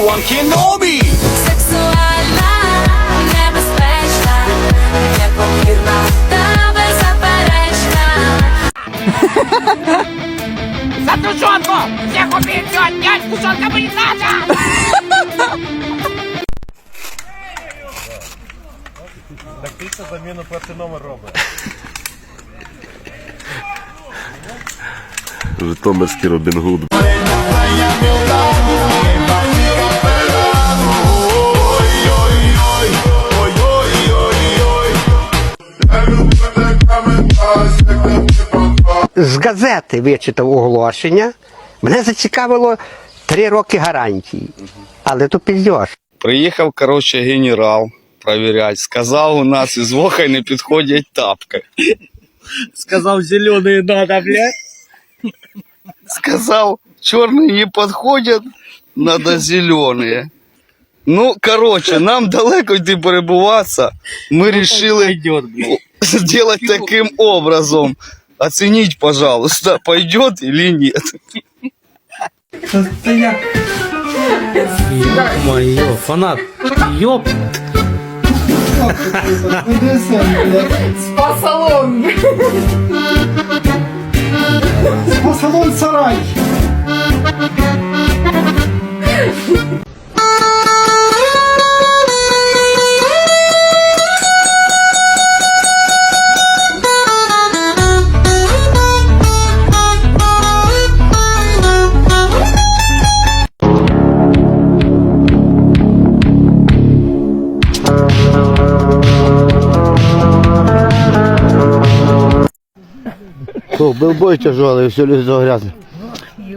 Obi-Wan Kenobi Сексуальна, небезпечна, непомірна та беззаперечна. За тушенку! Всех убить, тетя! Дядь, тушенка будет наша! Тактичну заміну перший номер робить. Житомирський Робін Гуд. З газети вичитав оголошення. Мене зацікавило три роки гарантії. Але то піздьош. Приїхав, коротше, генерал провіряти. Сказав, у нас із вохай не підходять тапки. Сказав, зеленые надо, блядь. Сказав, чорні не підходять, надо зелені. Ну, коротше, нам далеко йти перебуватися. Ми вирішили блядь. сделать таким образом. Оценить, пожалуйста, пойдет или нет. Моё, фанат. Ёп. Салон сарай. Фу, был бой тяжелый, все лицо грязно.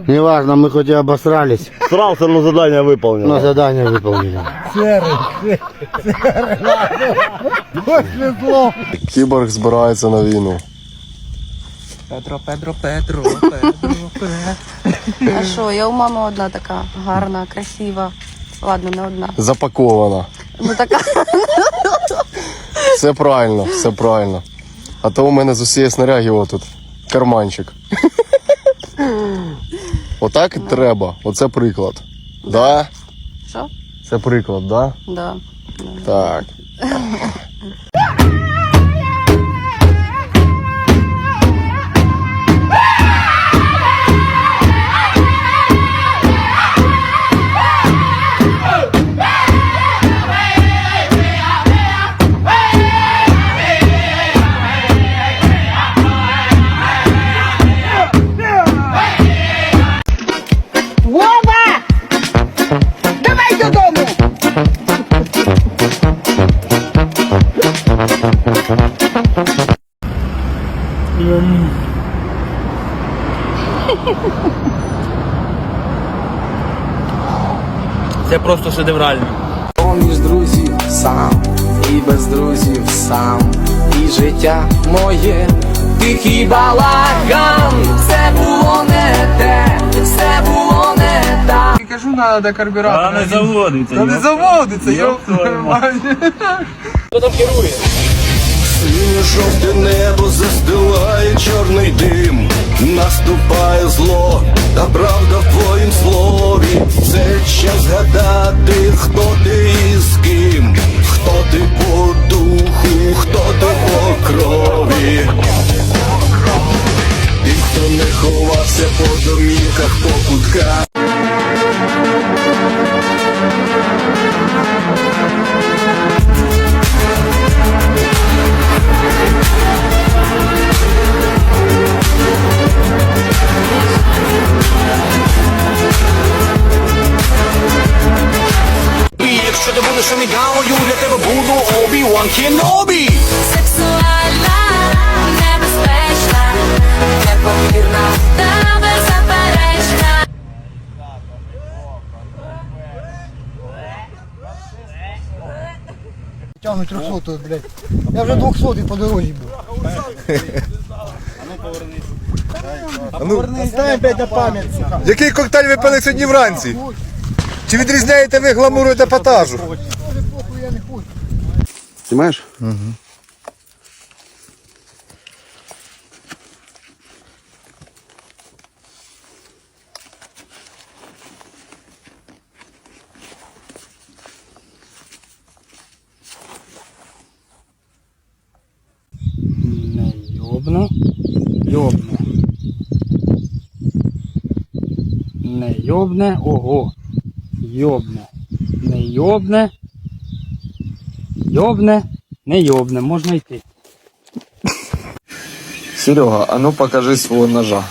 Неважно, мы хоть и обосрались, Срался, но задание выполнил. но задание выполнили. Кіборг збирається на війну. А що, я у мами одна така гарна, красива. Ладно, не одна. Запакована. Ну така. Все правильно, все правильно. А то у мене з усієї снаряги отут карманчик. Отак і треба. Оце приклад. Да? Що? Це приклад, да? Да. Так. Це просто шедеврально. Поміж друзів сам і без друзів сам І життя моє тихий балаган Все було не те, все було не так Кажу, надо до карбюратора. Та не заводиться. Та не заводиться, Ёб ёп, твою мать. Синє жовте небо застилає чорний дим, наступає зло, та правда в твоїм слові. Це час згадати, хто ти і з ким, хто ти по духу, хто ти по крові. Obi-Wan Сексуальна, небезпечна, непомірна та беззаперечна. Тягнуть 300, блядь. Я вже 200 по дорозі був. А ну, Оставим, блядь, на пам'ять. Який коктейль ви пили сьогодні вранці? Чи відрізняєте ви гламуру не хочу. Снимаешь? Угу. Йобно. Йобно. Не ого. Йобне. Не. Йобне, не йобне, можна йти. Серега, а ну покажи свого ножа.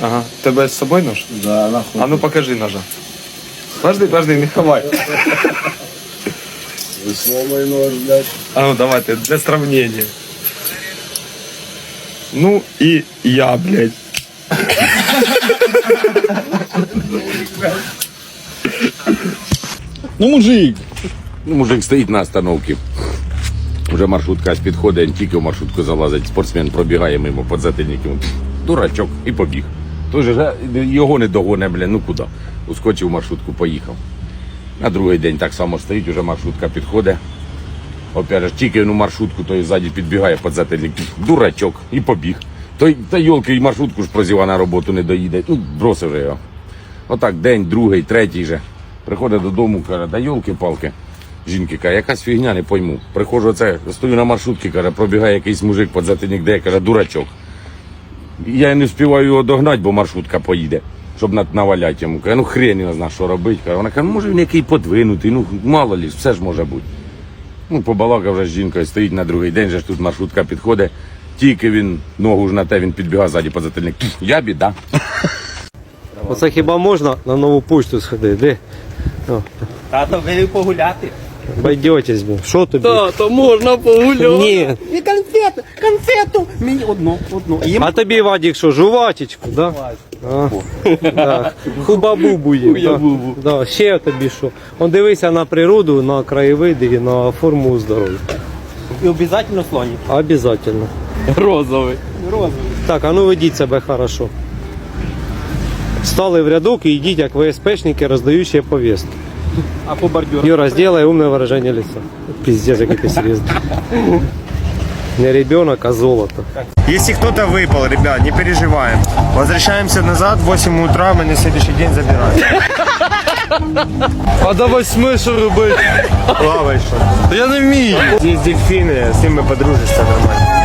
Ага, тебе з собою нож? Да, нахуй. А ну покажи ножа. Подожди, подожди, не ховай. Сломай нож, блядь. А ну давайте, для сравнения. Ну и я, блядь. Ну, мужик. Ну, мужик стоїть на остановці. Уже маршрутка підходить, він тільки в маршрутку залазить, спортсмен пробігає мимо подзатильників. Дурачок і побіг. Е, його не догоне, бля, ну куди? Ускочив маршрутку, поїхав. На другий день так само стоїть, уже маршрутка підходить. Опять же, тільки він маршрутку, той ззаді підбігає подзатильник. Дурачок і побіг. Той, та йолки, і маршрутку ж прозіва на роботу не доїде. Ну, бросив же його. Отак, день, другий, третій же. Приходить додому, каже, да йолки-палки. Жінки каже, якась фігня, не пойму. Приходжу оце, стою на маршрутці, каже, пробігає якийсь мужик подзатильник, де каже, дурачок. Я не встигаю його догнати, бо маршрутка поїде, щоб на- наваляти йому. Каже, ну хрен його зна, що робить. Каже, вона каже, ну може він який подвинутий, ну мало лі, все ж може бути. Ну, побалакав вже з жінкою, стоїть на другий день, же ж тут маршрутка підходить. Тільки він ногу ж на те, він підбігає ззаді позатильник. Я біда. Оце хіба можна на нову почту сходити? Де? Тато вирішив погуляти. Байдетесь, блін. Що тобі? то можна погуляти. Ні. І конфету, конфету. Мені одну, одну. І А тобі, Вадік, що, жувачечку, да? А, да. Хуба-бубу є. Да. Да. Ще тобі що? Он дивися на природу, на краєвиди і на форму здоров'я. І обов'язково слоні. Обязательно. Розовий. Так, а ну ведіть себе хорошо. Стали в рядок і йдіть, як ВСПшники, роздаючі повістки. А по бордюру. Юра, сделай умное выражение лица. Пиздец, какой ты серьезный. Не ребенок, а золото. Если кто-то выпал, ребят, не переживаем. Возвращаемся назад, в 8 утра, мы на следующий день забираем. А до восьми що робити? Плавай що. Я не вмію. Здесь дельфины, с ними подружишься нормально.